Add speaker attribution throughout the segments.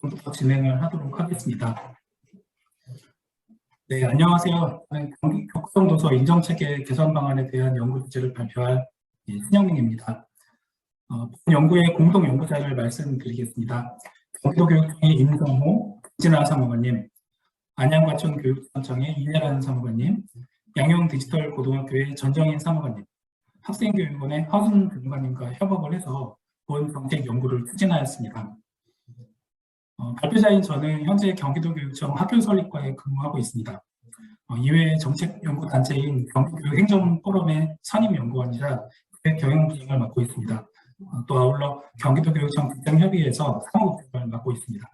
Speaker 1: 지금부터 진행을 하도록 하겠습니다. 네, 안녕하세요. 경기 교과서도서 인정체계 개선 방안에 대한 연구 주제를 발표할 예, 신영민입니다. 어, 본 연구의 공동 연구자를 말씀드리겠습니다. 경기도교육청의 임성호, 진아 사무관님, 안양과천 교육청의 이혜란 사무관님, 양용 디지털 고등학교의 전정인 사무관님, 학생교육원의 허순 교무관님과 협업을 해서 본 정책 연구를 추진하였습니다. 어, 발표자인 저는 현재 경기도교육청 학교 설립과에 근무하고 있습니다. 어, 이외에 정책연구단체인 경기교육행정포럼의 선임연구원이자 경영부장을 맡고 있습니다. 어, 또 아울러 경기도교육청 국장협의회에서 사무국장을 맡고 있습니다.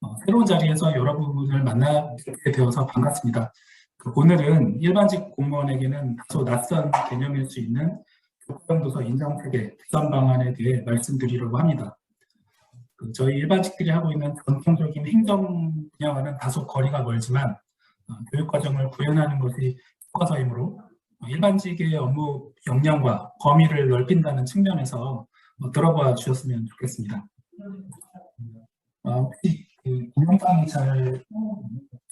Speaker 1: 어, 새로운 자리에서 여러분을 만나게 되어서 반갑습니다. 그 오늘은 일반직 공무원에게는 다소 낯선 개념일 수 있는 교과도서 인정체계 개선 방안에 대해 말씀드리려고 합니다. 그 저희 일반직들이 하고 있는 전통적인 행정 분야와는 다소 거리가 멀지만 어, 교육과정을 구현하는 것이 교과서이므로 어, 일반직의 업무 역량과 범위를 넓힌다는 측면에서 어, 들어봐 주셨으면 좋겠습니다. 어, 혹시 그 동영상이 잘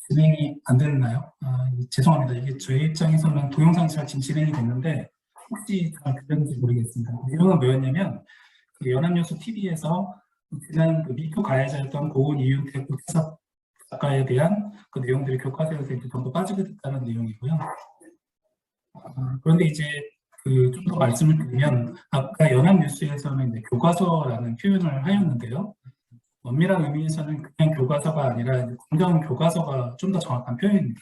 Speaker 1: 진행이 안 됐나요? 아, 죄송합니다. 이게 저희 입장에서는 동영상이 잘 지금 진행이 됐는데 혹시 잘 들렸는지 모르겠습니다. 내용은 뭐였냐면 그 연합뉴스 TV에서 지난 그 미투 가해자였던 고은 이윤태 국회사 작가에 대한 그 내용들이 교과서에서 이제 전부 빠지게 됐다는 내용이고요. 아, 그런데 이제 그 좀 더 말씀을 드리면 아까 연합뉴스에서는 이제 교과서라는 표현을 하였는데요. 엄밀한 의미에서는 그냥 교과서가 아니라 공정 교과서가 좀 더 정확한 표현입니다.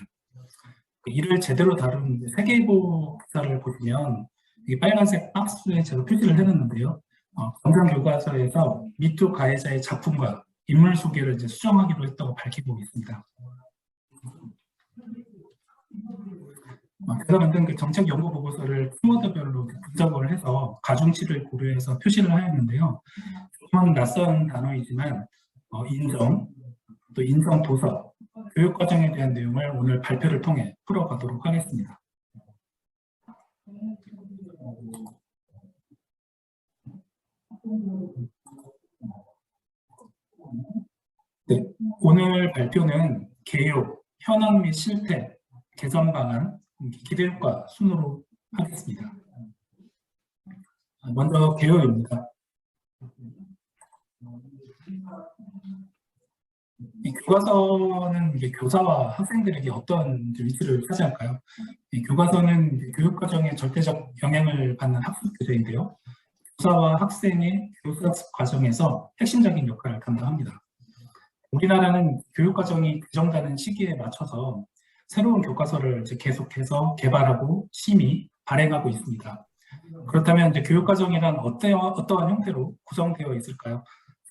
Speaker 1: 그 이를 제대로 다룬 세계보 기사를 보시면 이 빨간색 박스에 제가 표시를 해놨는데요. 어, 공정 교과서에서 미투 가해자의 작품과 인물 소개를 이제 수정하기로 했다고 밝히고 있습니다. 어, 제가 만든 그 정책 연구 보고서를 키워드별로 분석을 해서 가중치를 고려해서 표시를 하였는데요. 조금은 낯선 단어이지만 어, 인정, 또 인정 도서, 교육 과정에 대한 내용을 오늘 발표를 통해 풀어가도록 하겠습니다. 네, 오늘 발표는 개요, 현황 및 실태, 개선 방안, 기대 효과 순으로 하겠습니다. 먼저 개요입니다. 이 교과서는 교사와 학생들에게 어떤 위치를 차지할까요? 이 교과서는 이제 교육 과정에 절대적 영향을 받는 학습 교재인데요. 교사와 학생의 교육학습 과정에서 핵심적인 역할을 담당합니다. 우리나라는 교육 과정이 규정되는 시기에 맞춰서 새로운 교과서를 이제 계속해서 개발하고 심의, 발행하고 있습니다. 그렇다면 이제 교육 과정이란 어떠한, 형태로 구성되어 있을까요?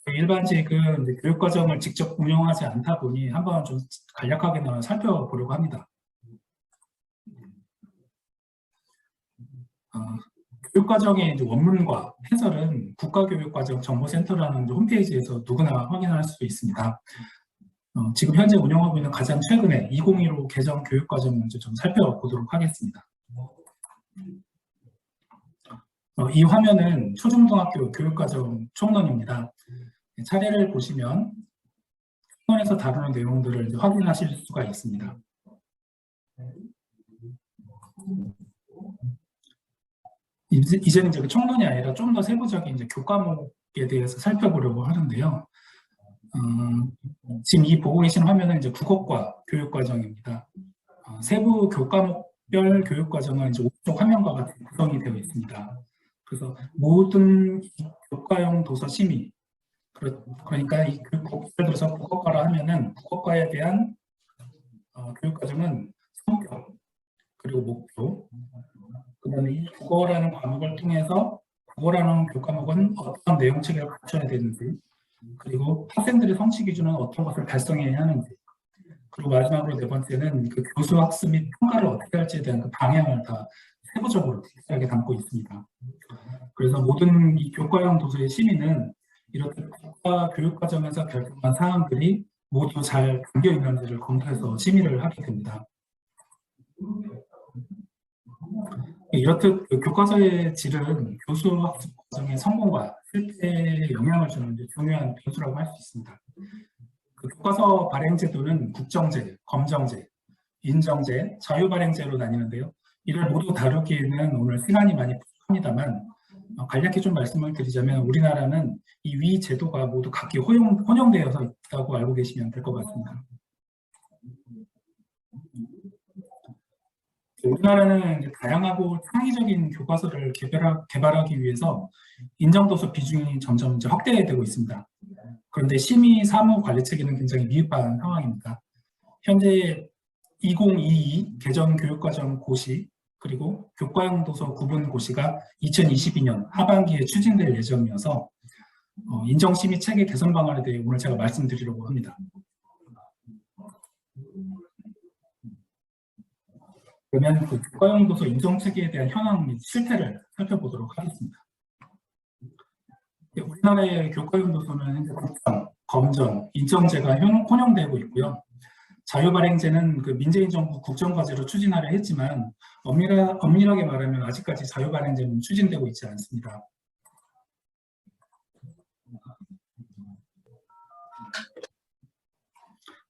Speaker 1: 일반직은 이제 교육 과정을 직접 운영하지 않다 보니 한번 좀 간략하게나마 살펴보려고 합니다. 어, 교육 과정의 이제 원문과 해설은 국가교육과정 정보센터라는 홈페이지에서 누구나 확인할 수 있습니다. 어, 지금 현재 운영하고 있는 가장 최근에 2015 개정 교육과정 먼저 좀 살펴보도록 하겠습니다. 어, 이 화면은 초중등학교 교육과정 총론입니다. 차례를 보시면 총론에서 다루는 내용들을 확인하실 수가 있습니다. 이제, 이제는 이제 그 총론이 아니라 좀 더 세부적인 이제 교과목에 대해서 살펴보려고 하는데요. 음, 지금 이 보고 계신 화면은 이제 국어과 교육과정입니다. 어, 세부 교과목별 교육과정은 이제 오른쪽 화면과 같이 구성이 되어 있습니다. 그래서 모든 교과용 도서 심의, 그러니까 이 그, 예를 들어서 국어과라 하면은 국어과에 대한 어, 교육과정은 성격, 그리고 목표, 그 다음에 이 국어라는 과목을 통해서 국어라는 교과목은 어떤 내용 체계를 갖춰야 되는지, 그리고 학생들의 성취 기준은 어떤 것을 달성해야 하는지, 그리고 마지막으로 네 번째는 그 교수 학습 및 평가를 어떻게 할지에 대한 그 방향을 다 세부적으로 디테일하게 담고 있습니다. 그래서 모든 이 교과형 도서의 심의는 이렇게 국가 교육 과정에서 결정한 사항들이 모두 잘 담겨 있는지를 검토해서 심의를 하게 됩니다. 이렇듯 그 교과서의 질은 교수 학습 과정의 성공과 실패에 영향을 주는 중요한 변수라고 할 수 있습니다. 그 교과서 발행 제도는 국정제, 검정제, 인정제, 자유발행제로 나뉘는데요. 이를 모두 다루기에는 오늘 시간이 많이 부족합니다만 어, 간략히 좀 말씀을 드리자면 우리나라는 이 위 제도가 모두 각기 허용, 혼용되어서 있다고 알고 계시면 될 것 같습니다. 우리나라는 이제 다양하고 창의적인 교과서를 개발하, 개발하 기 위해서 인정도서 비중이 점점 이제 확대되고 있습니다. 그런데 심의 사무 관리 체계는 굉장히 미흡한 상황입니다. 현재 2022 개정 교육과정 고시 그리고 교과형 도서 구분 고시가 2022년 하반기에 추진될 예정이어서 어, 인정심의 체계 개선 방안에 대해 오늘 제가 말씀드리려고 합니다. 그러면 그 교과형 도서 인정 체계에 대한 현황 및 실태를 살펴보도록 하겠습니다. 네, 우리나라의 교과형 도서는 현재 국정, 검정, 인정제가 현- 혼용되고 있고요. 자유발행제는 그 민재인 정부 국정과제로 추진하려 했지만 엄밀하, 엄밀하게 말하면 아직까지 자유발행제는 추진되고 있지 않습니다.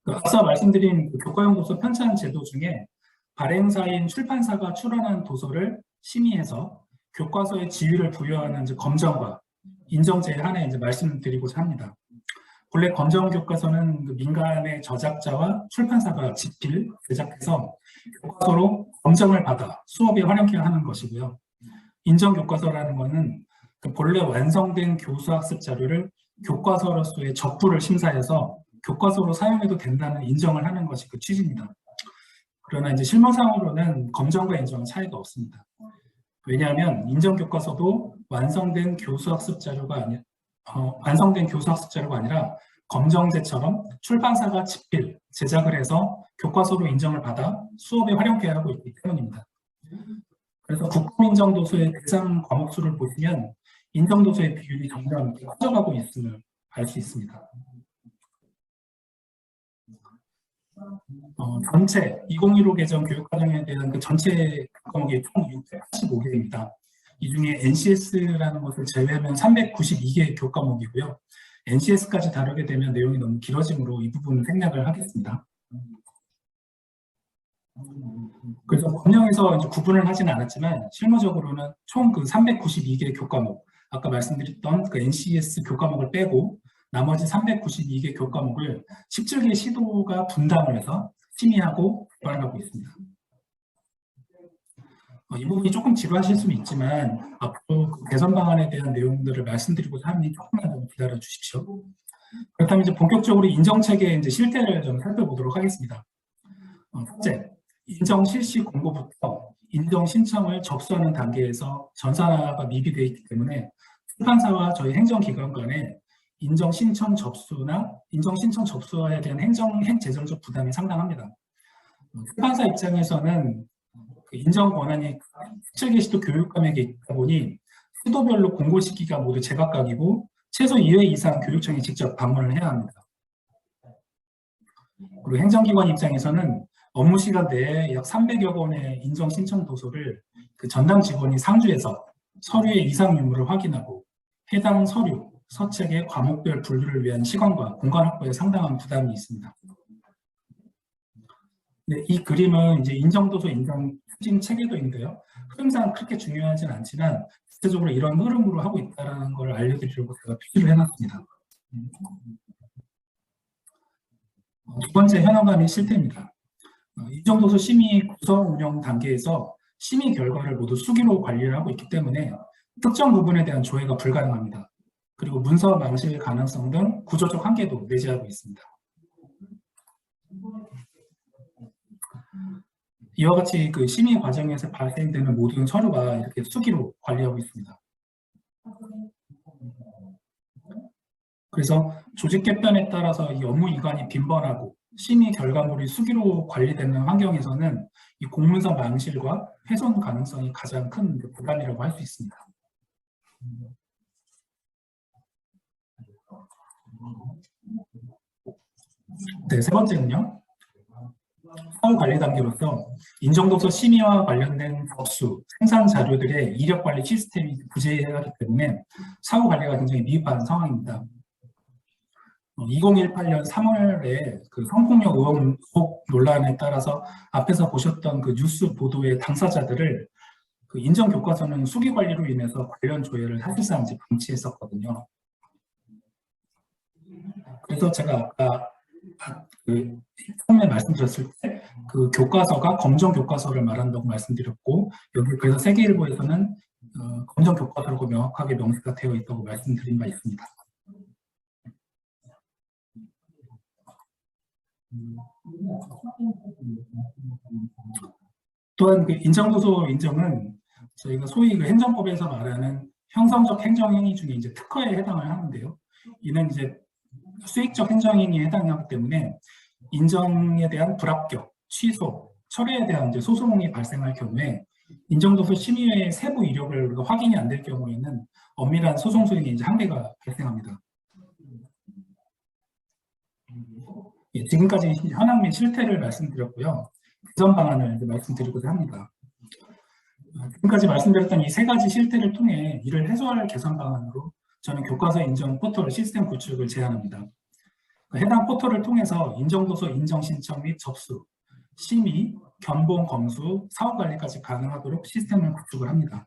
Speaker 1: 그 앞서 말씀드린 그 교과형 도서 편찬 제도 중에 발행사인 출판사가 출원한 도서를 심의해서 교과서의 지위를 부여하는 이제 검정과 인정제에 한해 이제 말씀드리고자 합니다. 본래 검정 교과서는 그 민간의 저작자와 출판사가 집필, 제작해서 교과서로 검정을 받아 수업에 활용케 하는 것이고요. 인정 교과서라는 것은 그 본래 완성된 교수학습 자료를 교과서로서의 적부를 심사해서 교과서로 사용해도 된다는 인정을 하는 것이 그 취지입니다. 그러나 이제 실무상으로는 검정과 인정은 차이가 없습니다. 왜냐하면 인정 교과서도 완성된 교수학습 자료가 아니 어, 완성된 교수학습 자료가 아니라 검정제처럼 출판사가 집필, 제작을 해서 교과서로 인정을 받아 수업에 활용케 하고 있기 때문입니다. 그래서 국공인정도서의 대상 과목 수를 보시면 인정도서의 비율이 점점 커져가고 있음을 알 수 있습니다. 어, 전체 2015 개정 교육과정에 대한 그 전체 과목이 총 685개입니다. 이 중에 NCS라는 것을 제외하면 392개 교과목이고요. NCS까지 다루게 되면 내용이 너무 길어지므로 이 부분은 생략을 하겠습니다. 그래서 법령에서 이제 구분을 하지는 않았지만 실무적으로는 총 그 392개 교과목, 아까 말씀드렸던 그 NCS 교과목을 빼고 나머지 392개 교과목을 17개 시도가 분담을 해서 심의하고 개발하고 있습니다. 어, 이 부분이 조금 지루하실 수는 있지만 앞으로 그 개선 방안에 대한 내용들을 말씀드리고자 하니 조금만 좀 기다려 주십시오. 그렇다면 이제 본격적으로 인정 체계의 이제 실태를 좀 살펴보도록 하겠습니다. 어, 첫째, 인정 실시 공고부터 인정 신청을 접수하는 단계에서 전산화가 미비되어 있기 때문에 출판사와 저희 행정기관 간에 인정 신청 접수나 인정 신청 접수에 대한 행정 행 재정적 부담이 상당합니다. 어, 출판사 입장에서는 그 인정 권한이 17개 시도 교육감에게 있다 보니 시도별로 공고 시기가 모두 제각각이고 최소 2회 이상 교육청에 직접 방문을 해야 합니다. 그리고 행정기관 입장에서는 업무 시간 내에 약 300여 건의 인정 신청 도서를 그 전담 직원이 상주해서 서류의 이상 유무를 확인하고 해당 서류, 서책의 과목별 분류를 위한 시간과 공간 확보에 상당한 부담이 있습니다. 네, 이 그림은 이제 인정도서 인정 추진 체계도인데요. 흐름상 그렇게 중요하진 않지만 구체적으로 이런 흐름으로 하고 있다는 걸 알려드리려고 제가 표시를 해놨습니다. 어, 두 번째 현황과 및 실태입니다. 어, 인정도서 심의 구성 운영 단계에서 심의 결과를 모두 수기로 관리를 하고 있기 때문에 특정 부분에 대한 조회가 불가능합니다. 그리고 문서 망실 가능성 등 구조적 한계도 내재하고 있습니다. 이와 같이 그 심의 과정에서 발생되는 모든 서류가 이렇게 수기로 관리하고 있습니다. 그래서 조직 개편에 따라서 이 업무 이관이 빈번하고 심의 결과물이 수기로 관리되는 환경에서는 이 공문서 망실과 훼손 가능성이 가장 큰 부담이라고 할 수 있습니다. 네, 세 번째는요. 사후 관리 단계로서 인정도서 심의와 관련된 접수, 생산 자료들의 이력 관리 시스템이 부재하기 때문에 사후 관리가 굉장히 미흡한 상황입니다. 2018년 3월에 그 성폭력 의혹 논란에 따라서 앞에서 보셨던 그 뉴스 보도의 당사자들을 그 인정 교과서는 수기 관리로 인해서 관련 조회를 사실상 이제 방치했었거든요. 그래서 제가 아까 그 처음에 말씀드렸을 때 그 교과서가 검정 교과서를 말한다고 말씀드렸고 여기 그래서 세계일보에서는 어, 검정 교과서라고 명확하게 명시가 되어 있다고 말씀드린 바 있습니다. 또한 그 인정도서 인정은 저희가 소위 그 행정법에서 말하는 형성적 행정행위 중에 이제 특허에 해당을 하는데요. 이는 이제 수익적 행정행위에 해당하기 때문에 인정에 대한 불합격, 취소, 철회에 대한 이제 소송이 발생할 경우에 인정도서 심의회의 세부 이력을 확인이 안 될 경우에는 엄밀한 소송 수행에 이제 한계가 발생합니다. 예, 지금까지 현황 및 실태를 말씀드렸고요. 개선 방안을 이제 말씀드리고자 합니다. 아, 지금까지 말씀드렸던 이 세 가지 실태를 통해 이를 해소할 개선 방안으로 저는 교과서 인정 포털 시스템 구축을 제안합니다. 그 해당 포털을 통해서 인정도서 인정 신청 및 접수, 심의, 견본 검수, 사후 관리까지 가능하도록 시스템을 구축을 합니다.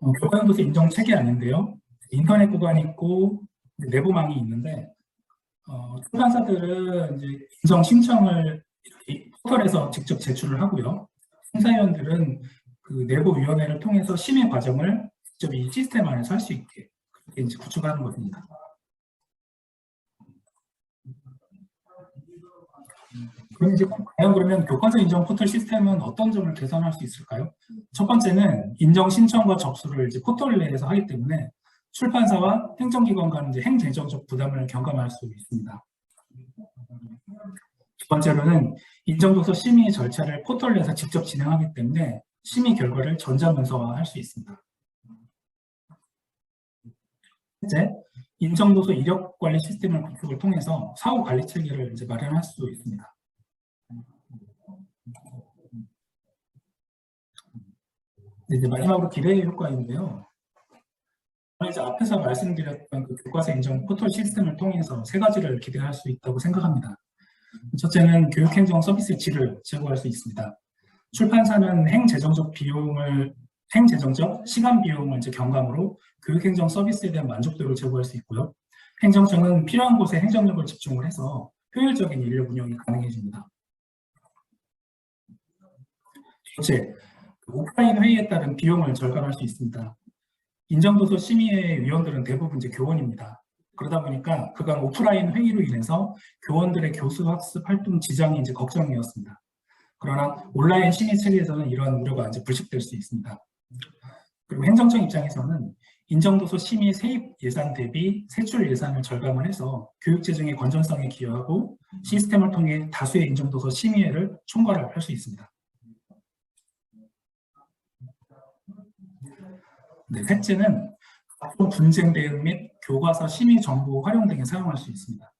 Speaker 1: 어, 교과연도서 인정 체계 아닌데요. 인터넷 구간이 있고 내부망이 있는데 어, 출판사들은 이제 인정 신청을 이 포털에서 직접 제출을 하고요. 심사위원들은 그 내부 위원회를 통해서 심의 과정을 직접 이 시스템 안에서 할 수 있게 그렇게 이제 구축하는 것입니다. 그럼 이제 과연 그러면 교과서 인정 포털 시스템은 어떤 점을 개선할 수 있을까요? 첫 번째는 인정 신청과 접수를 이제 포털 내에서 하기 때문에 출판사와 행정기관 간 이제 행재정적 부담을 경감할 수 있습니다. 두 번째로는 인정도서 심의 절차를 포털 내에서 직접 진행하기 때문에 심의 결과를 전자문서화할 수 있습니다. 셋째, 인정도서 이력 관리 시스템을 구축을 통해서 사후 관리 체계를 이제 마련할 수 있습니다. 네, 이제 마지막으로 기대 효과인데요. 이제 앞에서 말씀드렸던 그 교과서 인정 포털 시스템을 통해서 세 가지를 기대할 수 있다고 생각합니다. 첫째는 교육행정 서비스 질을 제고할 수 있습니다. 출판사는 행재정적 비용을 행재정적 시간 비용을 이제 경감으로 교육행정 서비스에 대한 만족도를 제고할 수 있고요. 행정청은 필요한 곳에 행정력을 집중을 해서 효율적인 인력 운영이 가능해집니다. 둘째, 오프라인 회의에 따른 비용을 절감할 수 있습니다. 인정도서 심의회 위원들은 대부분 이제 교원입니다. 그러다 보니까 그간 오프라인 회의로 인해서 교원들의 교수 학습 활동 지장이 이제 걱정이었습니다. 그러나 온라인 심의 체계에서는 이러한 우려가 이제 불식될 수 있습니다. 그리고 행정청 입장에서는 인정도서 심의 세입 예산 대비 세출 예산을 절감을 해서 교육 재정의 건전성에 기여하고 시스템을 통해 다수의 인정도서 심의회를 총괄할 수 있습니다. 네, 셋째는 각종 분쟁 대응 및 교과서 심의 정보 활용 등에 사용할 수 있습니다.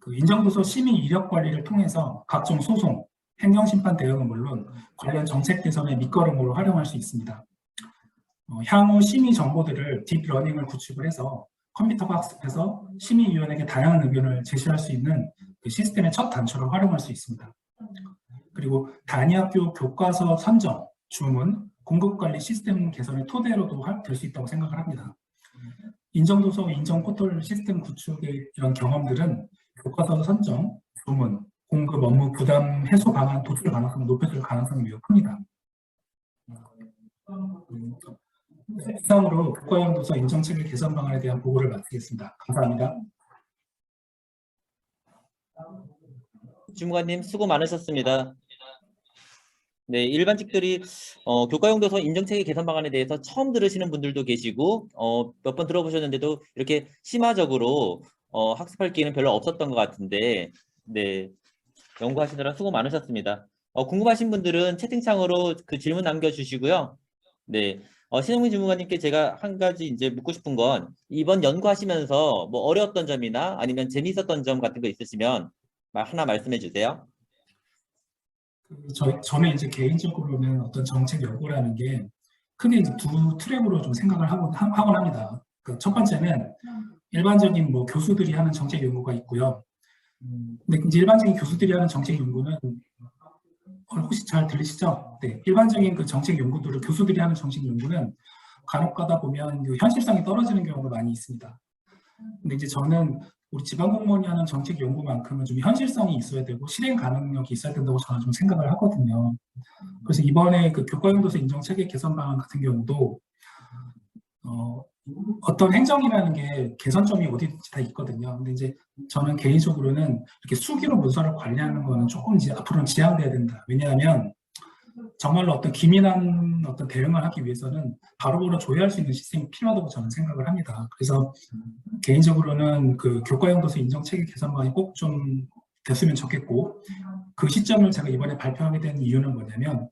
Speaker 1: 그 인정도서 심의 이력 관리를 통해서 각종 소송, 행정심판 대응은 물론 관련 정책 개선의 밑거름으로 활용할 수 있습니다. 어, 향후 심의 정보들을 딥러닝을 구축을 해서 컴퓨터가 학습해서 심의위원에게 다양한 의견을 제시할 수 있는 그 시스템의 첫 단초로 활용할 수 있습니다. 그리고 단위학교 교과서 선정, 주문, 공급관리 시스템 개선의 토대로도 될 수 있다고 생각을 합니다. 인정도서 인정포털 시스템 구축의 이런 경험들은 교과서 선정, 주문, 공급 업무 부담 해소 방안 도출 가능성을 높여줄 가능성이 매우 큽니다. 이상으로 교과형 도서 인정체계 개선 방안에 대한 보고를 마치겠습니다. 감사합니다.
Speaker 2: 주무관님 수고 많으셨습니다. 네, 일반직들이 어, 교과용 도서 인정체계 개선 방안에 대해서 처음 들으시는 분들도 계시고 어, 몇 번 들어보셨는데도 이렇게 심화적으로 어, 학습할 기회는 별로 없었던 것 같은데 네, 연구하시느라 수고 많으셨습니다. 어, 궁금하신 분들은 채팅창으로 그 질문 남겨주시고요. 네, 어, 신영민 주무관님께 제가 한 가지 이제 묻고 싶은 건 이번 연구하시면서 뭐 어려웠던 점이나 아니면 재미있었던 점 같은 거 있으시면 마- 하나 말씀해 주세요.
Speaker 1: 그 저, 저는 이제 개인적으로는 어떤 정책 연구라는 게 크게 이제 두 트랙으로 좀 생각을 하고, 하, 하곤 합니다. 그첫 번째는 일반적인 뭐 교수들이 하는 정책 연구가 있고요. 근데 이제 일반적인 교수들이 하는 정책 연구는 어, 혹시 잘 들리시죠? 네, 일반적인 그 정책 연구들을 교수들이 하는 정책 연구는 간혹 가다 보면 그 현실성이 떨어지는 경우가 많이 있습니다. 근데 이제 저는 우리 지방공무원이 하는 정책 연구만큼은 좀 현실성이 있어야 되고 실행 가능력이 있어야 된다고 저는 좀 생각을 하거든요. 그래서 이번에 그 교과용도서 인정 체계 개선 방안 같은 경우도 어, 어떤 행정이라는 게 개선점이 어디든지 다 있거든요. 근데 이제 저는 개인적으로는 이렇게 수기로 문서를 관리하는 거는 조금 이제 앞으로는 지양돼야 된다. 왜냐하면 정말로 어떤 기민한 어떤 대응을 하기 위해서는 바로바로 조회할 수 있는 시스템이 필요하다고 저는 생각을 합니다. 그래서 개인적으로는 그 교과용도서 인정 체계 개선 방안이 꼭 좀 됐으면 좋겠고 그 시점을 제가 이번에 발표하게 된 이유는 뭐냐면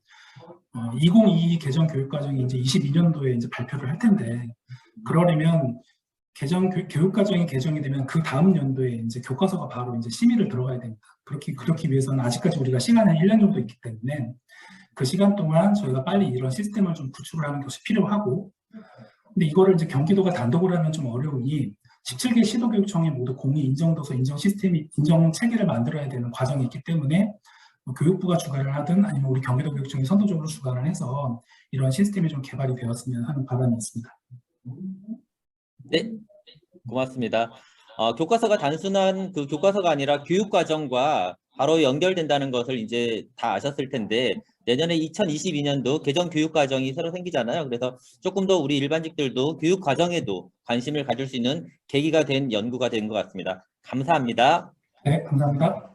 Speaker 1: 어, 2022 개정 교육과정이 이제 22년도에 이제 발표를 할 텐데 그러려면 개정 교, 교육과정이 개정이 되면 그 다음 연도에 이제 교과서가 바로 이제 심의를 들어가야 됩니다. 그렇게 그렇기 위해서는 아직까지 우리가 시간이 1년 정도 있기 때문에 그 시간 동안 저희가 빨리 이런 시스템을 좀 구축을 하는 것이 필요하고 근데 이거를 이제 경기도가 단독으로 하면 좀 어려우니 17개 시도교육청이 모두 공의 인정도서 인정 시스템이 인정 체계를 만들어야 되는 과정이 있기 때문에 뭐 교육부가 주관을 하든 아니면 우리 경기도 교육청이 선도적으로 주관을 해서 이런 시스템이 좀 개발이 되었으면 하는 바람이 있습니다.
Speaker 2: 네, 고맙습니다. 어, 교과서가 단순한 그 교과서가 아니라 교육과정과 바로 연결된다는 것을 이제 다 아셨을 텐데 내년에 2022년도 개정 교육과정이 새로 생기잖아요. 그래서 조금 더 우리 일반직들도 교육과정에도 관심을 가질 수 있는 계기가 된 연구가 된 것 같습니다. 감사합니다.
Speaker 1: 네, 감사합니다.